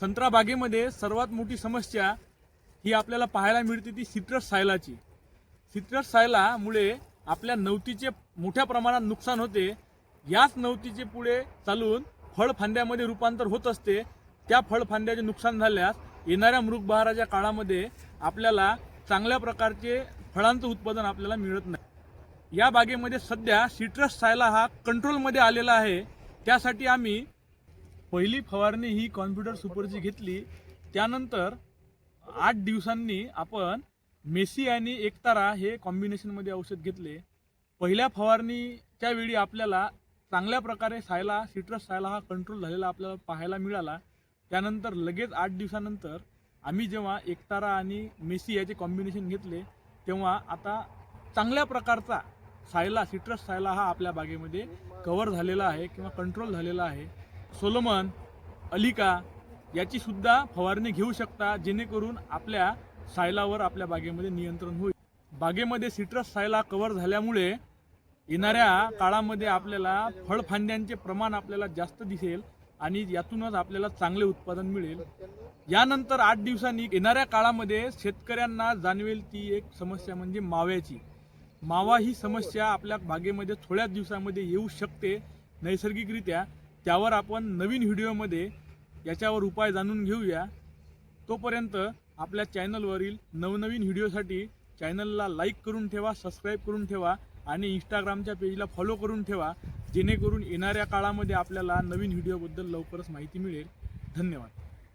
संत्रा बागेमध्ये सर्वात मोठी समस्या ही आपल्याला पाहायला मिळते ती सिट्रस सायलाची. सिट्रस सायलामुळे आपल्या नवतीचे मोठ्या प्रमाणात नुकसान होते. याच नवतीचे पुढे चालून फळफांद्यामध्ये रूपांतर होत असते. त्या फळफांद्याचे नुकसान झाल्यास येणाऱ्या मृगबहाराच्या काळामध्ये आपल्याला चांगल्या प्रकारचे फळांचं उत्पादन आपल्याला मिळत नाही. या बागेमध्ये सध्या सिट्रस सायला हा कंट्रोलमध्ये आलेला आहे. त्यासाठी आम्ही पहिली फवारणी ही कॉम्प्युटर सुपरची घेतली. त्यानंतर आठ दिवसांनी आपण मेसी आणि एकतारा हे कॉम्बिनेशनमध्ये औषध घेतले. पहिल्या फवारणीच्या वेळी आपल्याला चांगल्या प्रकारे सायला सिट्रस सायला हा कंट्रोल झालेला आपल्याला पाहायला मिळाला. त्यानंतर लगेच आठ दिवसानंतर आम्ही जेव्हा एकतारा आणि मेसी याचे कॉम्बिनेशन घेतले तेव्हा आता चांगल्या प्रकारचा सायला सिट्रस सायला हा आपल्या बागेमध्ये कवर झालेला आहे किंवा कंट्रोल झालेला आहे. सोलोमन अलिका याची सुद्धा फवारणी घेऊ शकता जेणेकरून आपल्या सायलावर आपल्या बागेमध्ये नियंत्रण होईल. बागेमध्ये सिट्रस सायला कव्हर झाल्यामुळे येणाऱ्या काळामध्ये आपल्याला फळफांद्यांचे प्रमाण आपल्याला जास्त दिसेल आणि यातूनच आपल्याला चांगले उत्पादन मिळेल. यानंतर आठ दिवसांनी येणाऱ्या काळामध्ये शेतकऱ्यांना जाणवेल ती एक समस्या म्हणजे माव्याची. मावा ही समस्या आपल्या बागेमध्ये थोड्याच दिवसामध्ये येऊ शकते नैसर्गिकरित्या. त्यावर आपण नवीन व्हिडिओमध्ये याच्यावर उपाय जाणून घेऊया. तोपर्यंत आपल्या चॅनलवरील नवनवीन व्हिडिओसाठी चॅनलला लाईक करून ठेवा सबस्क्राईब करून ठेवा आणि इंस्टाग्रामच्या पेजला फॉलो करून ठेवा जेणेकरून येणाऱ्या काळामध्ये आपल्याला नवीन व्हिडिओबद्दल लवकरच माहिती मिळेल. धन्यवाद.